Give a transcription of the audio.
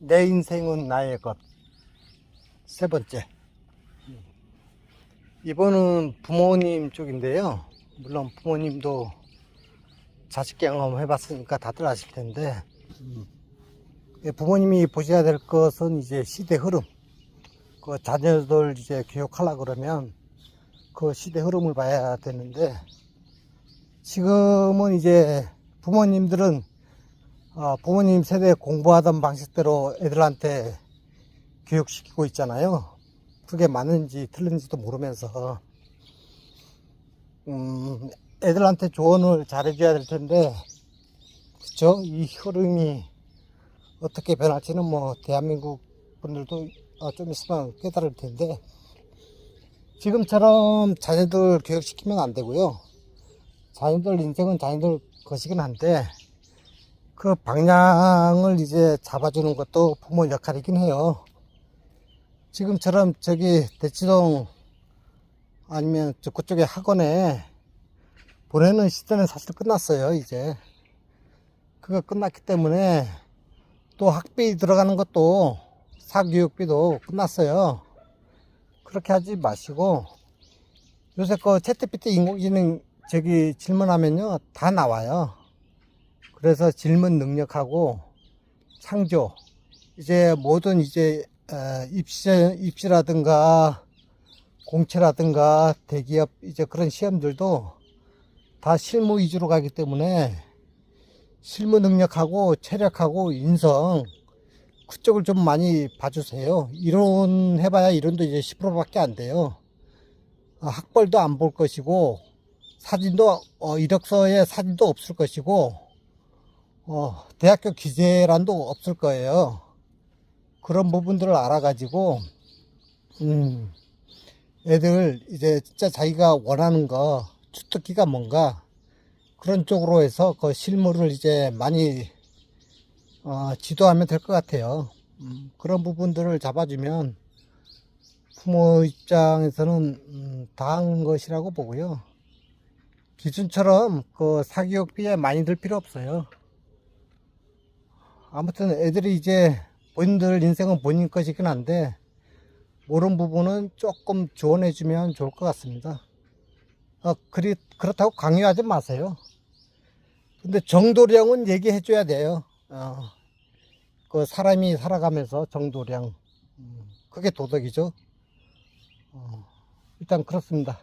내 인생은 나의 것. 세 번째. 이번은 부모님 쪽인데요. 물론 부모님도 자식 경험 해봤으니까 다들 아실 텐데, 음, 부모님이 보셔야 될 것은 이제 시대 흐름. 그 자녀들 이제 교육하려 그러면 그 시대 흐름을 봐야 되는데, 지금은 이제 부모님들은 어, 부모님 세대 공부하던 방식대로 애들한테 교육시키고 있잖아요. 그게 맞는지 틀린지도 모르면서 음, 애들한테 조언을 잘해줘야 될 텐데 그쵸? 이 흐름이 어떻게 변할지는 뭐 대한민국 분들도 어, 좀 있으면 깨달을 텐데 지금처럼 자녀들 교육시키면 안 되고요. 자녀들 인생은 자녀들 것이긴 한데 그 방향을 이제 잡아주는 것도 부모 역할이긴 해요. 지금처럼 저기 대치동 아니면 저 그쪽에 학원에 보내는 시대는 사실 끝났어요, 이제. 그거 끝났기 때문에 또 학비 들어가는 것도 사교육비도 끝났어요. 그렇게 하지 마시고 요새 그 채트피트 인공지능 저기 질문하면요 다 나와요. 그래서 질문 능력하고 창조 이제 모든 이제 어, 입시 입시라든가 공채라든가 대기업 이제 그런 시험들도 다 실무 위주로 가기 때문에 실무 능력하고 체력하고 인성 그쪽을 좀 많이 봐주세요. 이론 해봐야 이론도 이제 10%밖에 안 돼요. 어, 학벌도 안 볼 것이고 사진도 어, 이력서에 사진도 없을 것이고 어, 대학교 기재란도 없을 거예요. 그런 부분들을 알아가지고, 음, 애들 이제 진짜 자기가 원하는 거, 주특기가 뭔가, 그런 쪽으로 해서 그 실무를 이제 많이, 어, 지도하면 될 것 같아요. 음, 그런 부분들을 잡아주면 부모 입장에서는 음, 다한 것이라고 보고요. 기준처럼 그 사교육비에 많이 들 필요 없어요. 아무튼 애들이 이제 본인들 인생은 본인 것이긴 한데 모르는 부분은 조금 조언해 주면 좋을 것 같습니다. 어, 그리, 그렇다고 강요하지 마세요. 근데 정도량은 얘기해 줘야 돼요. 어, 그 사람이 살아가면서 정도량. 음, 그게 도덕이죠. 어, 일단 그렇습니다.